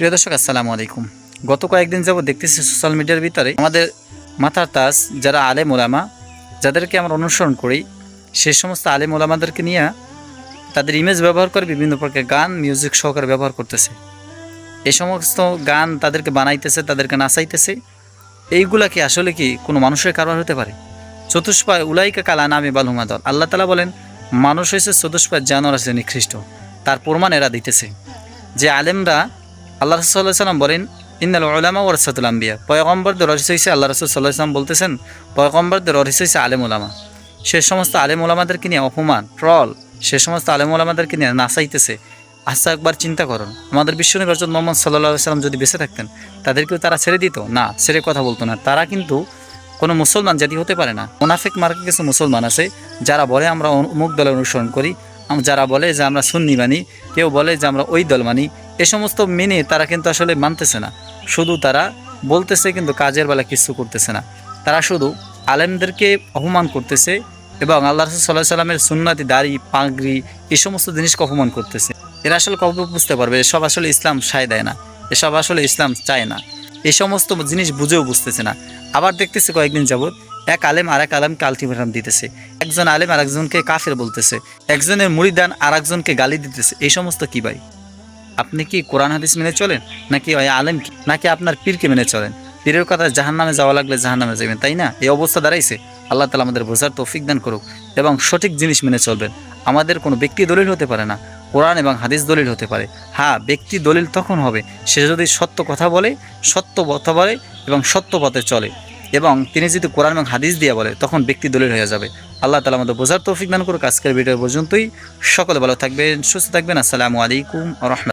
প্রিয় দর্শক, আসসালামু আলাইকুম। গত কয়েকদিন যাবত দেখতেছি সোশ্যাল মিডিয়ার ভিতরে আমাদের মাথার তাজ যারা আলেম ওলামা, যাদেরকে আমরা অনুসরণ করি, সে সমস্ত আলেম ওলামাদেরকে নিয়ে তাদের ইমেজ ব্যবহার করে বিভিন্ন প্রকার গান মিউজিক সহকারে ব্যবহার করতেছে। এই সমস্ত গান তাদেরকে বানাইতেছে, তাদেরকে নাচাইতেছে। এইগুলা কি আসলে কি কোনো মানুষের কারবার হতে পারে? চতুষ্পায় উলাইকা কালা নামে বালুমা দল আল্লাহ তালা বলেন, মানুষ হয়েছে চতুষ্পায় জানোয়ার আছে নিকৃষ্ট তার প্রমাণ এরা দিতেছে। যে আলেমরা আল্লাহ রসুল্লাহ সাল্লাম বলেন ইন্দাল ওলামা ওরসাতুল আম্বিয়া পয়গম্বরদের রহিস হয়েছে আল্লাহ রসুল সাল্লাহ সাল্লাম বলতেছেন পয়গম্বরদের রহিস হয়েছে আলেম ওলামা সে সমস্ত আলেম ওলামাদেরকে নিয়ে অপমান, ট্রল, সে সমস্ত আলেম ওলামাদেরকে নিয়ে নাচাইতেছে আচ্ছা একবার চিন্তা করুন, আমাদের বিশ্বনবী হজরত মোহাম্মদ সাল্লাহ সাল্লাম যদি বেঁচে থাকতেন, তাদেরকেও তারা ছেড়ে দিত? না, ছেড়ে কথা বলতো না। তারা কিন্তু কোনো মুসলমান জাতি হতে পারে না। মোনাফিক মার্কে কিছু মুসলমান আছে, যারা বলে আমরা অমুক দলের অনুসরণ করি যারা বলে যে আমরা সুন্নি মানি, কেউ বলে যে আমরা ওই দল মানি এ সমস্ত মেনে তারা কিন্তু আসলে মানতেছে না। শুধু তারা বলতেছে কিন্তু কাজের বেলা কিছু করতেছে না। তারা শুধু আলেমদেরকে অপমান করতেছে এবং আল্লাহ রসুল সাল্লাহ সাল্লামের সুন্নাতি, দাড়ি, পাগড়ি এই সমস্ত জিনিসকে অপমান করতেছে। এরা আসলে কবে বুঝতে পারবে? এসব আসলে ইসলাম সায় দেয় না। এসব আসলে ইসলাম চায় না। এই সমস্ত জিনিস বুঝেও বুঝতেছে না। আবার দেখতেছে কয়েকদিন যাবত এক আলেম আর এক আলেমকে আলটিমেটাম দিতেছে। একজন আলেম আর একজনকে কাফের বলতেছে। একজনের মুড়িদান আর একজনকে গালি দিতেছে। এই সমস্ত কি ভাই? আপনি কি কোরআন হাদিস মেনে চলেন? নাকি ওই আলেম নাকি আপনার পীরকে মেনে চলেন? পীরের কথা জাহান নামে যাওয়া লাগলে জাহান নামে যাবেন, তাই না? এই অবস্থা দাঁড়াইছে। আল্লাহ তালা আমাদের বোঝার তৌফিক দান করুক এবং সঠিক জিনিস মেনে চলবেন। আমাদের কোনো ব্যক্তি দলিল হতে পারে না। কোরআন এবং হাদিস দলিল হতে পারে। হ্যাঁ ব্যক্তি দলিল তখন হবে। সে যদি সত্য কথা বলে, সত্য কথা বলে এবং সত্য পথে চলে এবং তিনি যদি কোরআন এবং হাদিস দিয়ে বলে, তখন ব্যক্তি দলিল হয়ে যাবে। আল্লাহ তালা আমাদের বোঝার তৌফিক দান করুক। আজকের ভিডিও পর্যন্তই। সকলে ভালো থাকবেন, সুস্থ থাকবেন। আসসালামু আলাইকুম রহমত